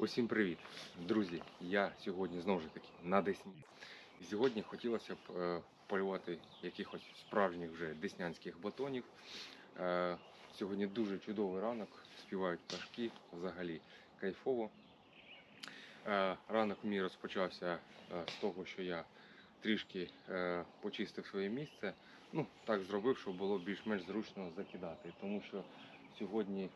Усім привіт, друзі! Я сьогодні знову ж таки на Десні. Сьогодні хотілося б е, полювати якихось справжніх вже деснянських батонів. Е, сьогодні дуже чудовий ранок, співають пташки, взагалі кайфово. Е, ранок мій розпочався з того, що я трішки почистив своє місце. Ну, так зробив, щоб було більш-менш зручно закидати. Тому що сьогодні.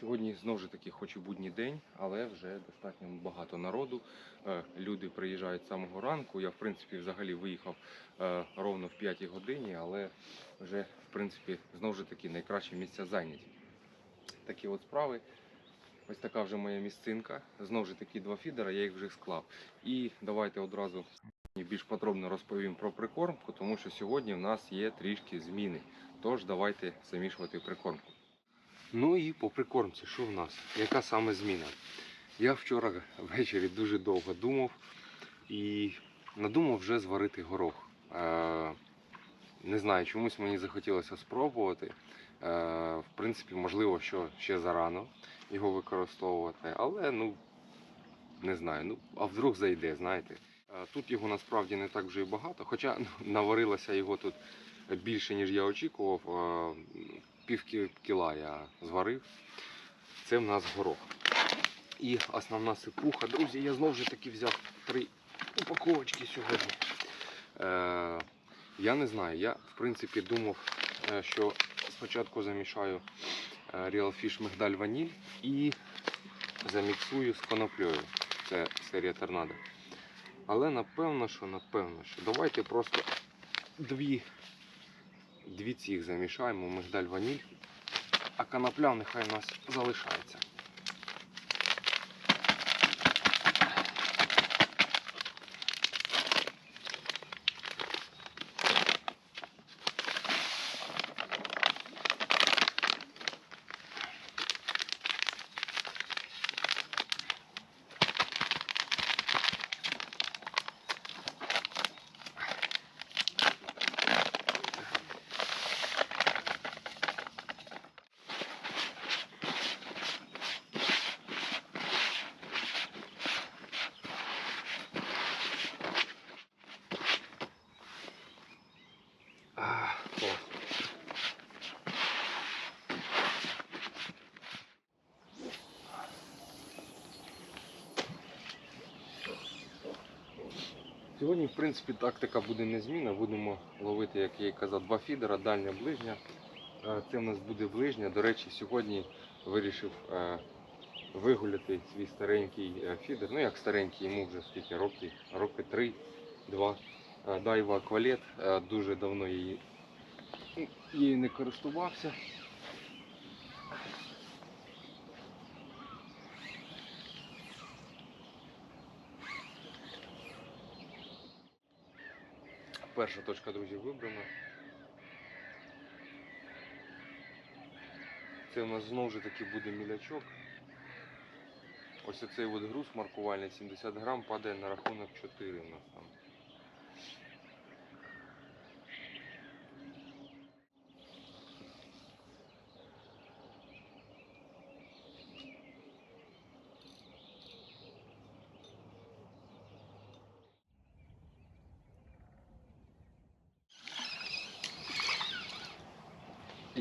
Сьогодні знову ж таки, хоч і будній день, але вже достатньо багато народу. Е, Люди приїжджають з самого ранку. Я, в принципі, взагалі виїхав е, ровно в 5 годині, але вже, в принципі, знову ж таки найкращі місця зайняті. Такі от справи. Ось така вже моя місцинка. Знову ж таки, два фідера, я їх вже склав. І давайте одразу більш подробно розповім про прикормку, тому що сьогодні в нас є трішки зміни. Тож давайте замішувати прикормку. Ну і по прикормці, що в нас? Яка саме зміна? Я вчора ввечері дуже довго думав і надумав вже зварити горох. Е, не знаю, чомусь мені захотілося спробувати. Е, в принципі, можливо, що ще зарано його використовувати, але ну не знаю. Ну, а вдруг зайде, знаєте. Е, Тут його насправді не так вже і багато, хоча наварилося його тут більше, ніж я очікував. Пів кіла я зварив. Це в нас горох. І основна сипуха. Друзі, я знову ж таки взяв три упаковочки сьогодні. Е, я не знаю, я в принципі думав, е, що спочатку замішаю е, Real Fish мигдаль ваніль і заміксую з коноплею. Це серія торнадо. Але напевно, що напевно, що давайте просто дві Дві цих замішаємо, мигдаль ваніль, а конопля нехай у нас залишається. А, о. Сьогодні, в принципі, тактика буде незмінна. Будемо ловити, як я і казав, два фідера, дальня ближня. Е, Це в нас буде ближня. До речі, сьогодні вирішив е, вигуляти свій старенький е, фідер. Ну як старенький, йому вже скільки роки два. Е, Дайва Аквалет. Дуже давно її, її не користувався. Перша точка, друзі, вибрана. Це у нас знову ж таки буде мілячок. Ось оцей от груз маркувальний 70 грам падає на рахунок 4 у нас там.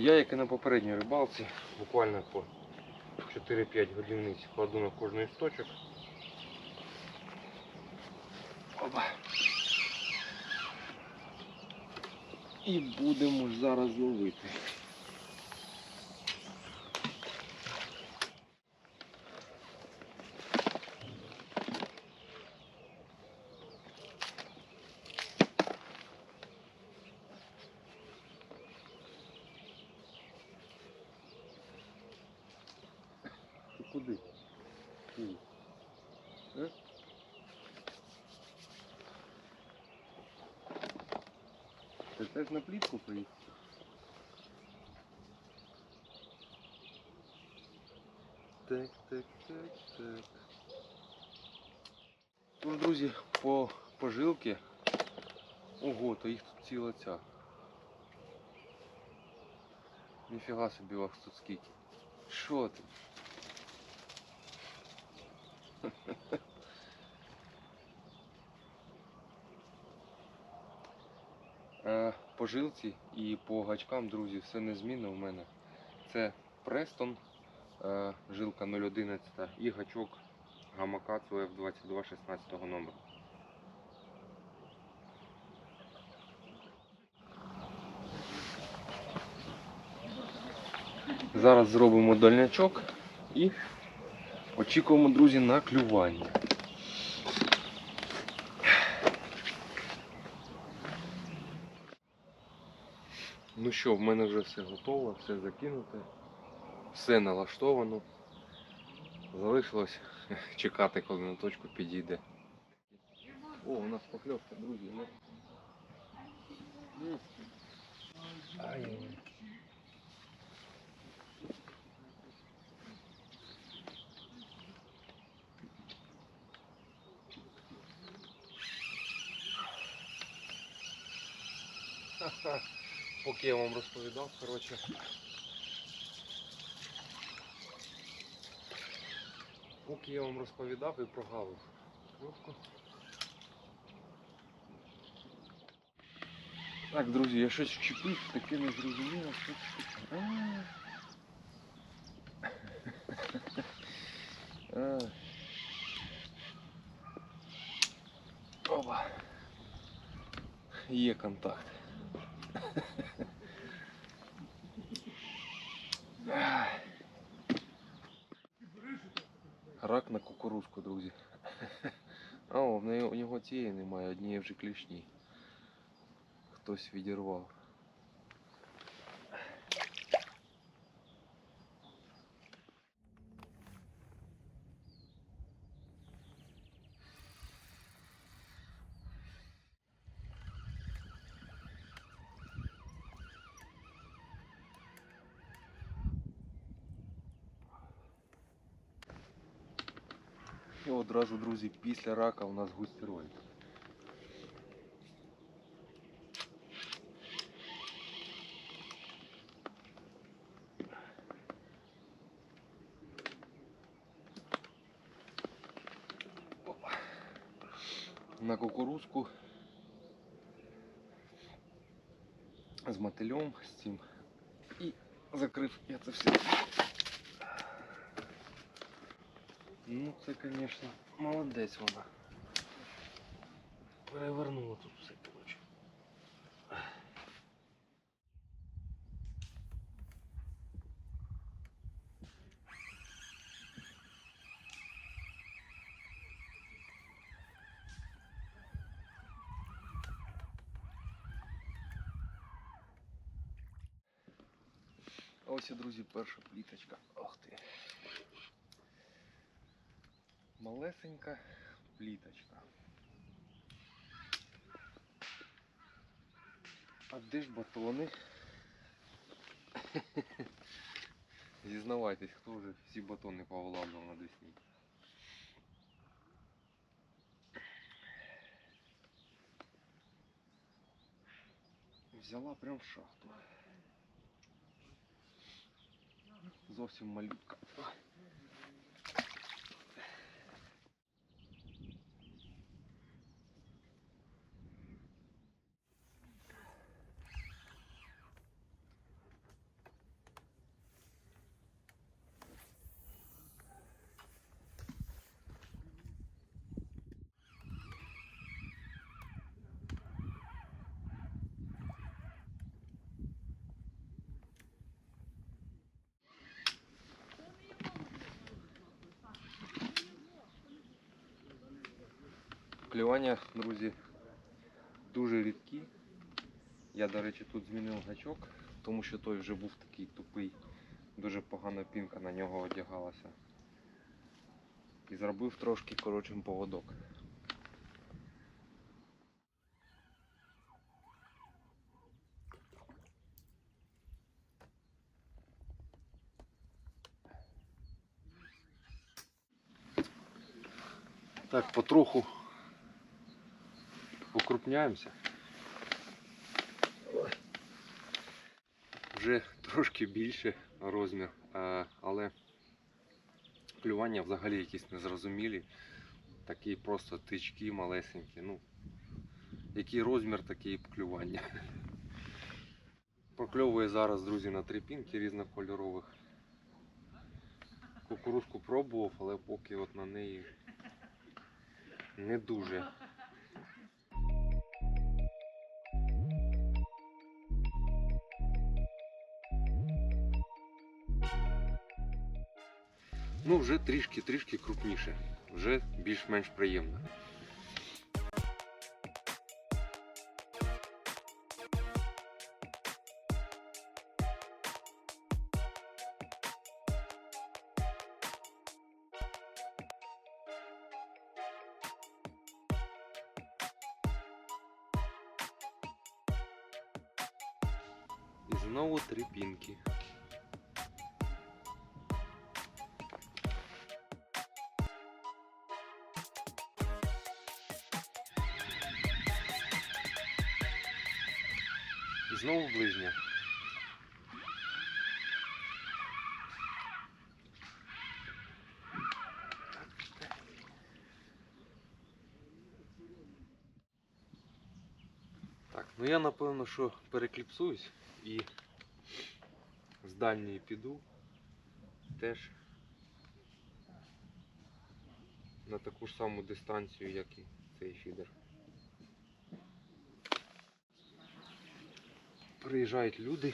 Я, як і на попередній рибалці, буквально по 4-5 годівниць кладу на кожний сточок. Опа. І будемо зараз ловити. Ти куди? Ні. Е? Ти теж на плітку приїхав? Так, так, так, так. Тож, друзі, по пожилки. Ого, то їх тут ціла ця. Ніфіга собі вас тут скільки. Що ти? Е, По жилці і по гачкам, друзі, все незмінно в мене. Це Престон, е, жилка 011 і гачок Гамакацу F22 16 номеру. Зараз зробимо дальнячок і очікуємо, друзі, на клювання. Ну що, в мене вже все готово, все закинуте, все налаштовано. Залишилось чекати, коли на точку підійде. О, у нас покльовка, друзі. Ну. Ай. Поки я вам розповідав, коротше. Поки я вам розповідав і прогавив кльовку. Так, друзі, я щось вчепив, таке не зрозуміло. Опа. Є контакт. Рак на кукурузку, друзі. А, у нього цієї немає, однієї вже клішні. Хтось відірвав. І одразу, друзі, після рака у нас густероїд. Опа. На кукурузку з мотилем, з цим. І закрив я це все. це, звісно, молодець вона. Перевернула тут все, коротше. А Ось і, друзі, перша пліточка. Ох ти. Малесенька пліточка. А де ж батони? Зізнавайтесь, хто вже всі батони повиламував на Десні. Взяла прям в шахту. Зовсім малютка. Клювання, друзі, дуже рідкі. Я, до речі, тут змінив гачок, тому що той вже був такий тупий, дуже погана пінка на нього одягалася. І зробив трошки коротшим поводок. Так, потроху покрупняємося. Вже трошки більше розмір, але Клювання взагалі якісь незрозумілі. Такі просто тички малесенькі. Ну, який розмір, таке і клювання. Прокльовує зараз, друзі, на три пінки різнокольорових. Кукурузку пробував, але поки от на неї не дуже. Ну, вже трішки-трішки крупніше, вже більш-менш приємно. Знову ближня. Так, ну я напевно, що перекліпсуюсь і з дальньої піду теж на таку ж саму дистанцію, як і цей фідер. Приїжджають люди.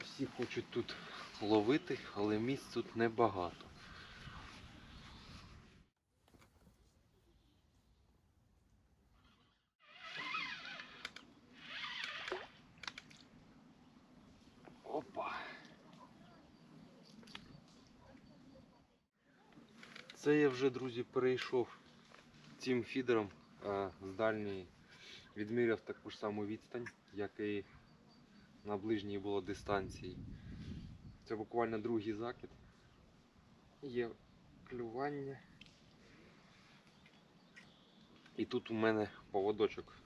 Всі хочуть тут ловити, але місць тут небагато. Опа. Це я вже, друзі, перейшов цим фідером з дальньої відміряв таку ж саму відстань, як і на ближній було дистанції. Це буквально другий закид. Є клювання. І тут у мене поводочок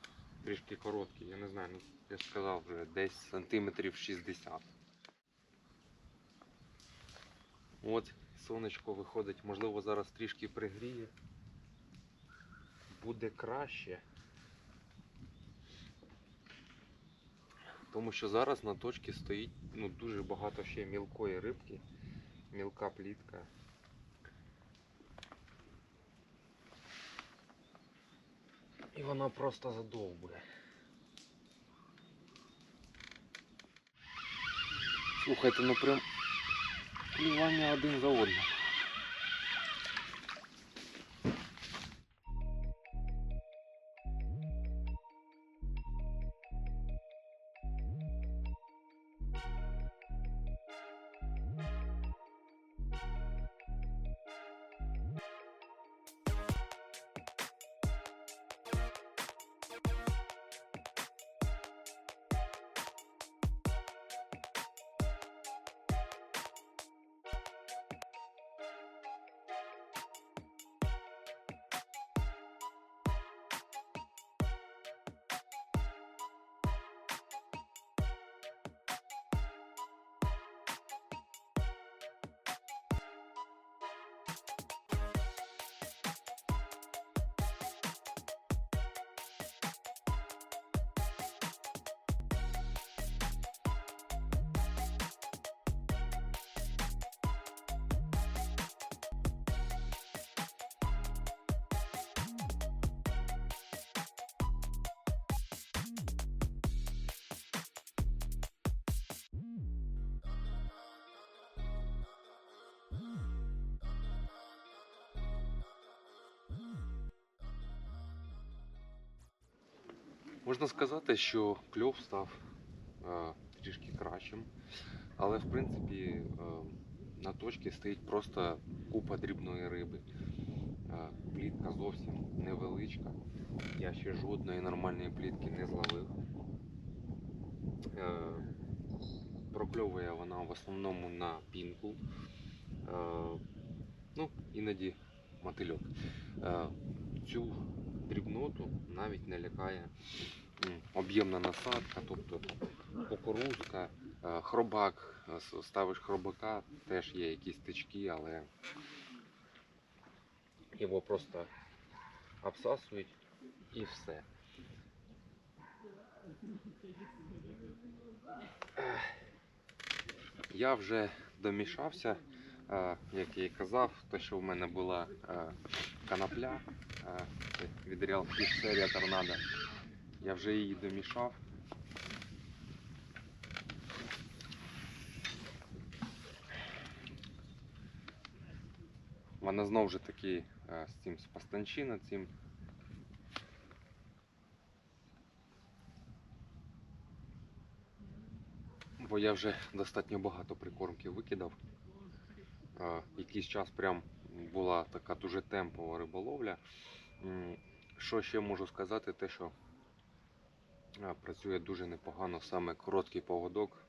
трішки короткий, я не знаю, ну я ж сказав вже десь сантиметрів 60. От сонечко виходить, можливо зараз трішки пригріє. Буде краще. Тому що зараз на точці стоїть ну, дуже багато ще мілкої рибки, мілка плітка. І вона просто задовбує. Слухайте, ну прям клювання один за одним. Можна сказати, що кльов став е, трішки кращим, але в принципі е, на точці стоїть просто купа дрібної риби. Е, плітка зовсім невеличка. Я ще жодної нормальної плітки не зловив. Е, прокльовує вона в основному на пінку. Е, ну, іноді мотильок. Е, цю дрібноту навіть не лякає об'ємна насадка, тобто кукурузка, Е, Хробак, е, ставиш хробака, теж є якісь тички, але його просто обсасують і все. Я вже домішався, як я і казав, те, що в мене була е, канапля е, від Real Fish серія Торнадо. Я вже її домішав. Вона знову ж таки е, з цим з пастанчина, цим. Бо я вже достатньо багато прикормки викидав. Е, Якийсь час прям була така дуже темпова риболовля. Що ще можу сказати, те, що е, працює дуже непогано саме короткий поводок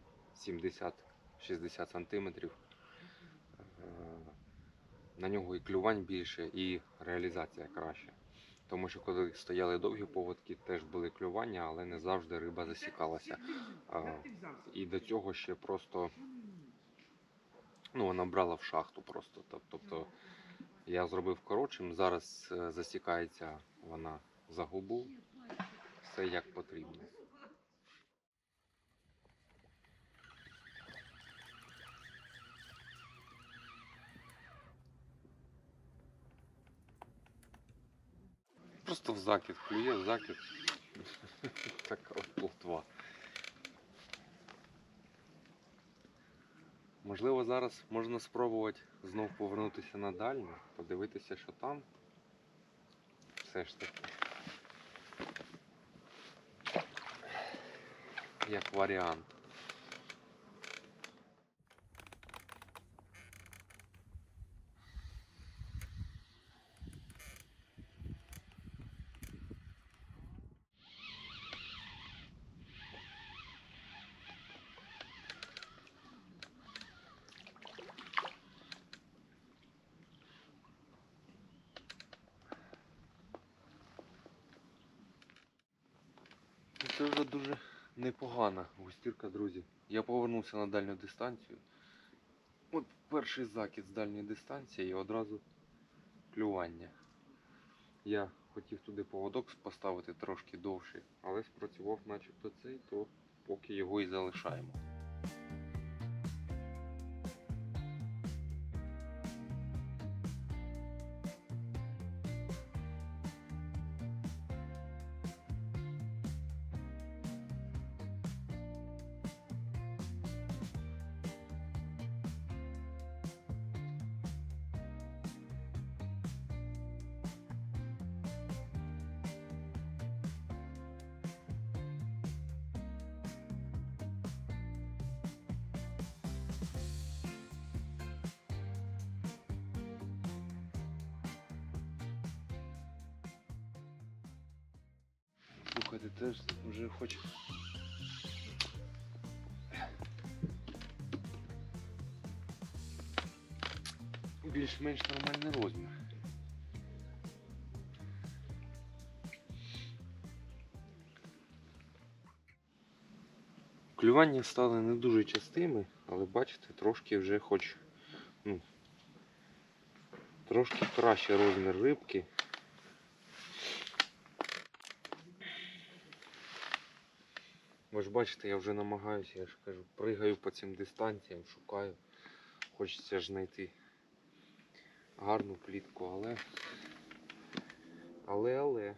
70-60 сантиметрів. Е, на нього і клювань більше, і реалізація краща. Тому що коли стояли довгі поводки, теж були клювання, але не завжди риба засікалася. І до цього ще просто ну, вона брала в шахту просто. Тобто я зробив коротшим, зараз е, засікається вона за губу, все як потрібно. Просто в закид клює, в закид. Така от плотва. Можливо, зараз можна спробувати знов повернутися на дальню, подивитися, що там. Все ж таки. Як варіант. Це дуже непогана густірка, друзі. Я повернувся на дальню дистанцію. От перший закид з дальньої дистанції і одразу клювання. Я хотів туди поводок поставити трошки довший, але спрацював начебто цей, то поки його і залишаємо. Слухайте, теж вже хоч. Більш-менш нормальний розмір. Клювання стали не дуже частими, але бачите, трошки вже хоч ну, трошки краще розмір рибки. Ви ж бачите, я вже намагаюся, я ж кажу, пригаю по цим дистанціям, шукаю. Хочеться ж знайти гарну плітку, але. Але, але.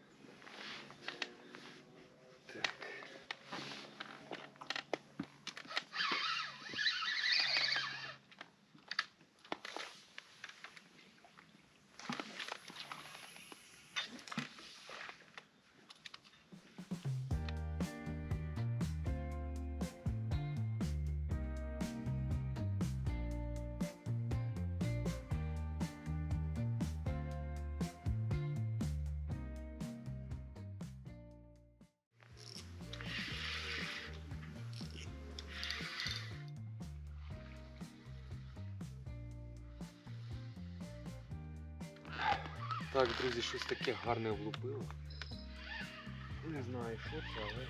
Так, друзі, щось таке гарне влупило. Не знаю, що це, але.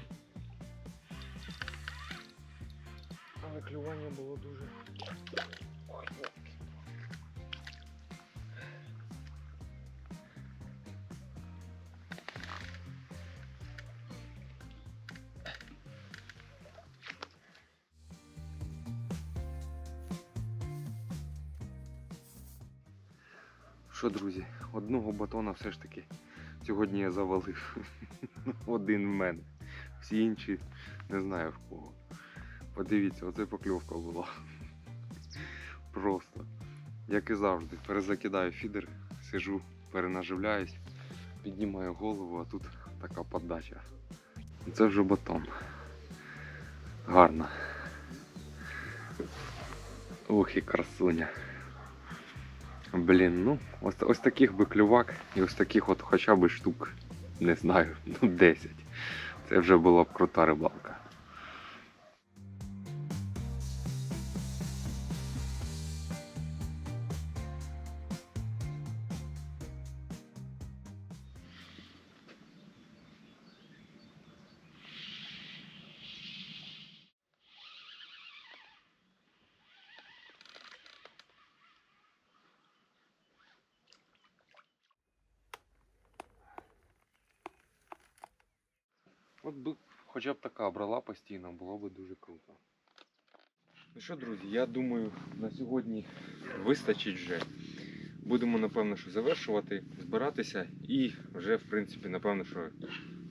Але клювання було дуже. Що, друзі, одного батона все ж таки сьогодні я завалив. Один в мене. Всі інші не знаю в кого. Подивіться, оце покльовка була. Просто. Як і завжди, перезакидаю фідер, сижу, перенаживляюсь, піднімаю голову, а тут така подача. Це вже батон. Гарно. Ох і красуня. Блін, ну, ось, ось таких би клювак і ось таких от хоча б штук, не знаю, ну 10. Це вже була б крута рибалка. От би хоча б така брала постійно, було б дуже круто. Ну що, друзі, я думаю, на сьогодні вистачить вже. Будемо, напевно, що завершувати, збиратися і вже, в принципі, напевно, що,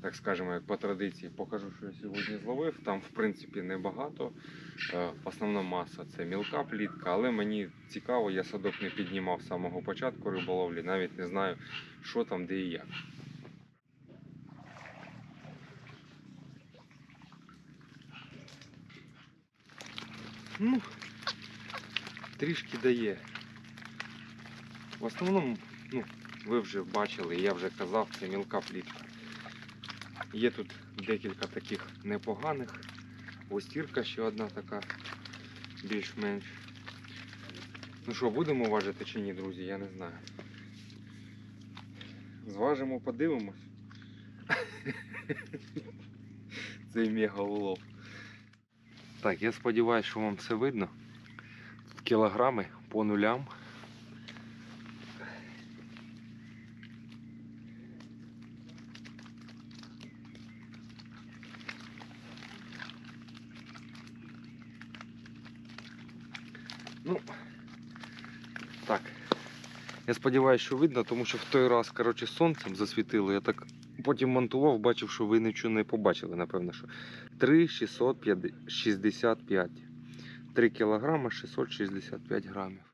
так скажемо, як по традиції, покажу, що я сьогодні зловив. Там, в принципі, небагато. Е, Основна маса це мілка плітка, але мені цікаво, я садок не піднімав з самого початку риболовлі, навіть не знаю, що там, де і як. Ну, трішки дає. В основному, ну, ви вже бачили, я вже казав, це мілка плітка. Є тут декілька таких непоганих. Остірка ще одна така, більш-менш. Ну що, будемо важити чи ні, друзі, я не знаю. Зважимо, подивимось. Цей мега улов. Так, я сподіваюся, що вам все видно. Тут кілограми по нулям. Ну, так. Я сподіваюся, що видно, тому що в той раз, коротше, сонцем засвітило. Я так потім монтував, бачив, що ви нічого не побачили, напевно, що 3 665. 3 кілограми 665 грамів.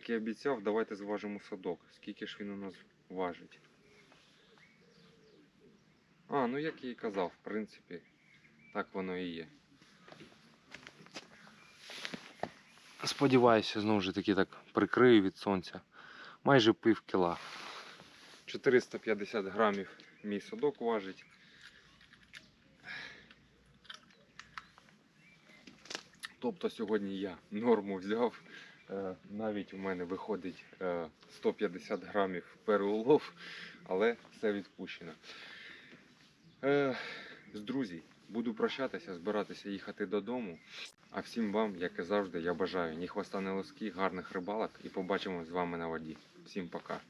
Як і обіцяв, давайте зважимо садок. Скільки ж він у нас важить. А, ну як я і казав, в принципі, так воно і є. Сподіваюся, знову ж таки так прикрию від сонця. Майже пів кіла. 450 грамів мій садок важить. Тобто сьогодні я норму взяв. Е, Навіть у мене виходить е, 150 грамів переулов, але все відпущено. Е, З друзі, буду прощатися, збиратися їхати додому. А всім вам, як і завжди, я бажаю ні хвоста, ні лоски, гарних рибалок і побачимо з вами на воді. Всім пока.